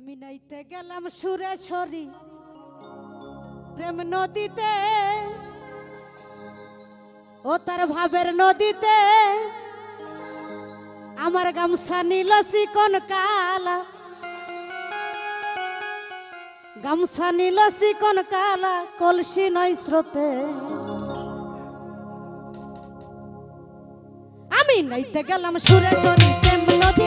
আমি নাইতে গেলাম সুরেশ্বরী প্রেম নদীতে, ও তার ভাবের নদীতে, আমার গামছা নীল চিকন কালা। গামছা নীল চিকন কালা, কলসি নয় স্রোতে। আমি নাইতে গেলাম সুরেশ্বরী প্রেম নদীতে।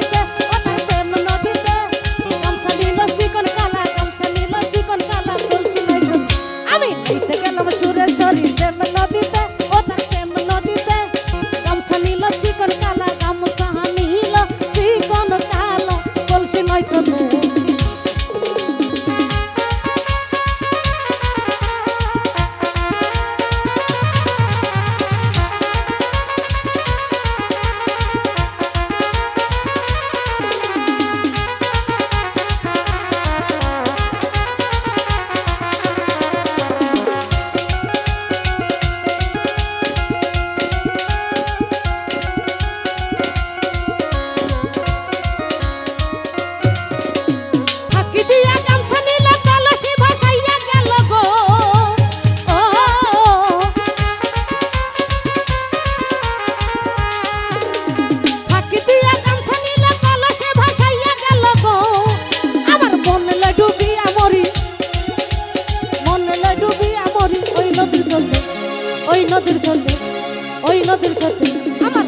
নদীর সাথে আমার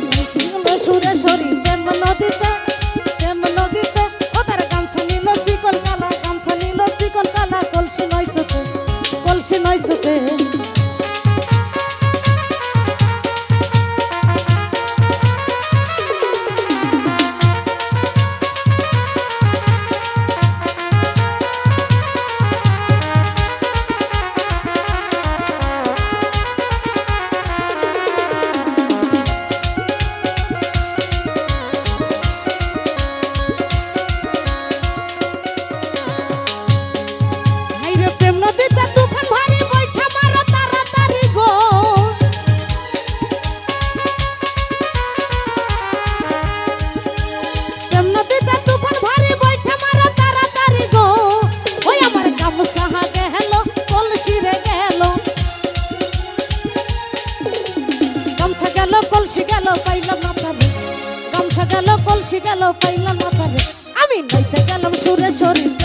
সুরে সরি কেন নদীতে কেন নদীতে। ও তার গামছা নিল চিকন কালা, গামছা নিল চিকন কালা, কলসি নয় সাথে কলসি নয় চোখে। পাইলাম না আমি নাইতে গেলাম সুরে প্রেম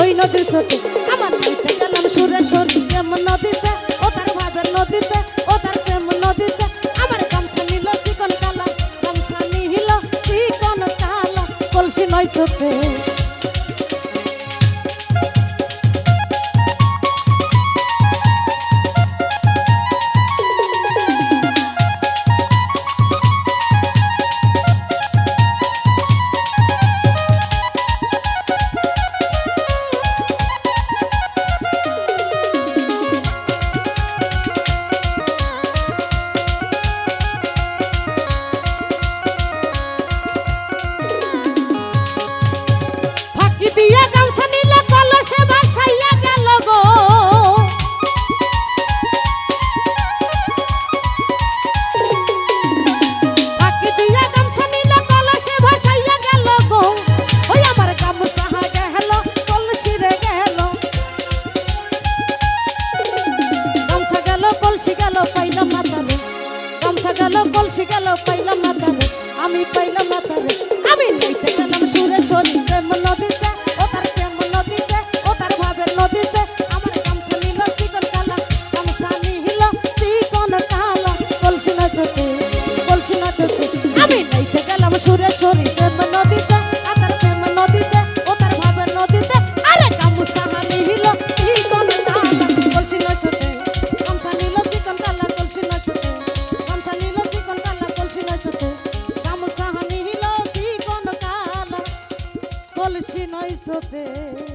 ওই নদীর স্রোতে। আমার বাড়িতে গেলাম সুরেশ্বরী প্রেম নদীতে, ও তার ভাবের নদীতে, ও তার প্রেম নদীতে। আমার গামছা নিল চিকন কালা, গামছা নিহিল চিকন কালা, কলসি নয় চোখে। গেল কলসি পাইলাম না তারে। আমি পাইলাম না তারে। আমি নাই sote.